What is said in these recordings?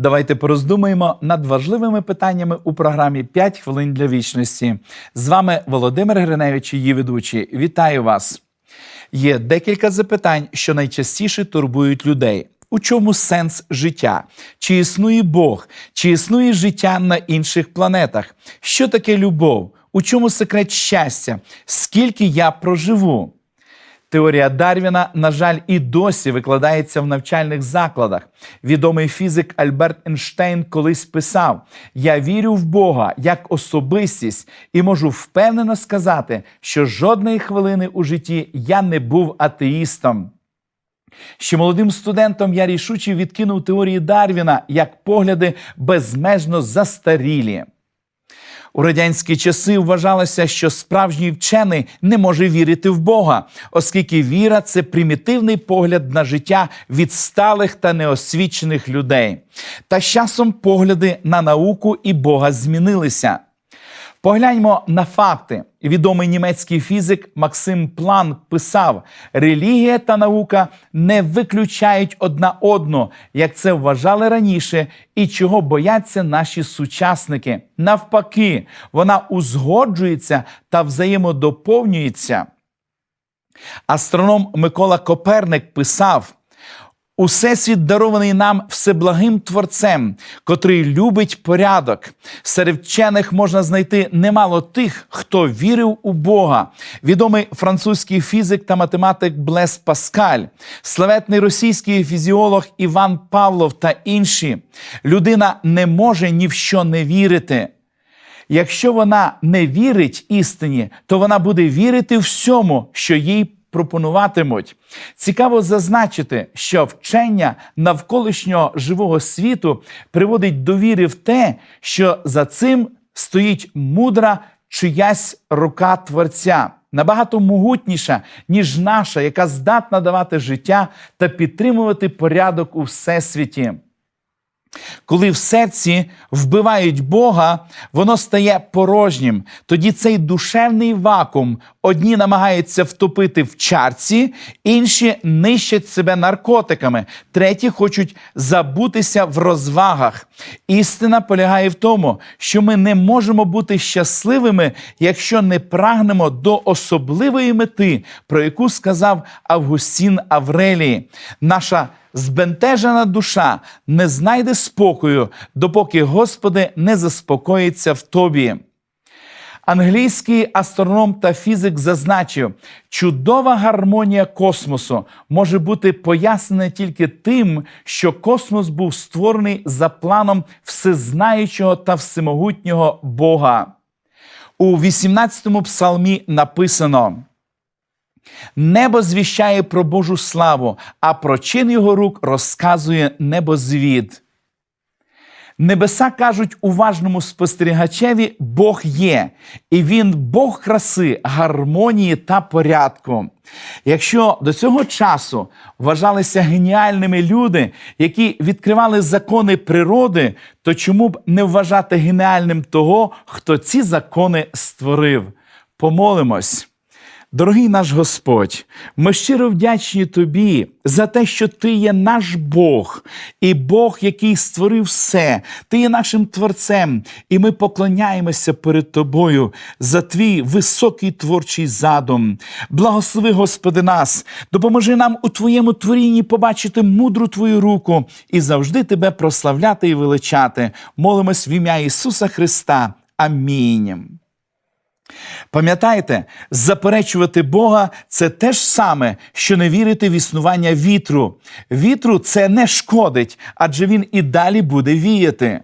Давайте пороздумаємо над важливими питаннями у програмі «5 хвилин для вічності. З вами Володимир Гриневич, її ведучий. Вітаю вас. Є декілька запитань, що найчастіше турбують людей. У чому сенс життя? Чи існує Бог? Чи існує життя на інших планетах? Що таке любов? У чому секрет щастя? Скільки я проживу? Теорія Дарвіна, на жаль, і досі викладається в навчальних закладах. Відомий фізик Альберт Ейнштейн колись писав: Я вірю в Бога як особистість і можу впевнено сказати, що жодної хвилини у житті я не був атеїстом. Ще молодим студентом я рішуче відкинув теорії Дарвіна як погляди безмежно застарілі. У радянські часи вважалося, що справжній вчений не може вірити в Бога, оскільки віра це примітивний погляд на життя відсталих та неосвічених людей. Та з часом погляди на науку і Бога змінилися. Погляньмо на факти. Відомий німецький фізик Максим Планк писав: релігія та наука не виключають одна одну, як це вважали раніше, і чого бояться наші сучасники. Навпаки, вона узгоджується та взаємодоповнюється. Астроном Микола Коперник писав. Усесвіт дарований нам всеблагим творцем, котрий любить порядок. Серед вчених можна знайти немало тих, хто вірив у Бога. Відомий французький фізик та математик Блес Паскаль, славетний російський фізіолог Іван Павлов та інші. Людина не може ні в що не вірити. Якщо вона не вірить істині, то вона буде вірити всьому, що їй пропонуватимуть. Цікаво зазначити, що вчення навколишнього живого світу приводить до віри в те, що за цим стоїть мудра чиясь рука Творця. Набагато могутніша, ніж наша, яка здатна давати життя та підтримувати порядок у всесвіті. Коли в серці вбивають Бога, воно стає порожнім. Тоді цей душевний вакуум одні намагаються втопити в чарці, інші нищать себе наркотиками, треті хочуть забутися в розвагах. Істина полягає в тому, що ми не можемо бути щасливими, якщо не прагнемо до особливої мети, про яку сказав Августін Аврелій. Наша збентежена душа не знайде спокою, допоки Господи не заспокоїться в тобі. Англійський астроном та фізик зазначив, чудова гармонія космосу може бути пояснена тільки тим, що космос був створений за планом всезнаючого та всемогутнього Бога. У 18-му псалмі написано. Небо звіщає про Божу славу, а про чин його рук розказує небозвід. Небеса кажуть уважному спостерігачеві, Бог є, і він Бог краси, гармонії та порядку. Якщо до цього часу вважалися геніальними люди, які відкривали закони природи, то чому б не вважати геніальним того, хто ці закони створив? Помолимось. Дорогий наш Господь, ми щиро вдячні Тобі за те, що Ти є наш Бог, і Бог, який створив все, Ти є нашим Творцем, і ми поклоняємося перед Тобою за Твій високий творчий задум. Благослови, Господи, нас, допоможи нам у Твоєму творінні побачити мудру Твою руку і завжди Тебе прославляти і величати. Молимось в ім'я Ісуса Христа. Амінь. Пам'ятайте, заперечувати Бога це те ж саме, що не вірити в існування вітру. Вітру це не шкодить, адже він і далі буде віяти.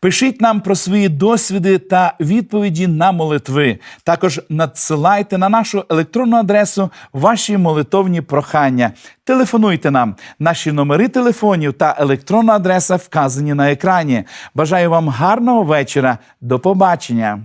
Пишіть нам про свої досвіди та відповіді на молитви. Також надсилайте на нашу електронну адресу ваші молитовні прохання. Телефонуйте нам. Наші номери телефонів та електронна адреса вказані на екрані. Бажаю вам гарного вечора. До побачення!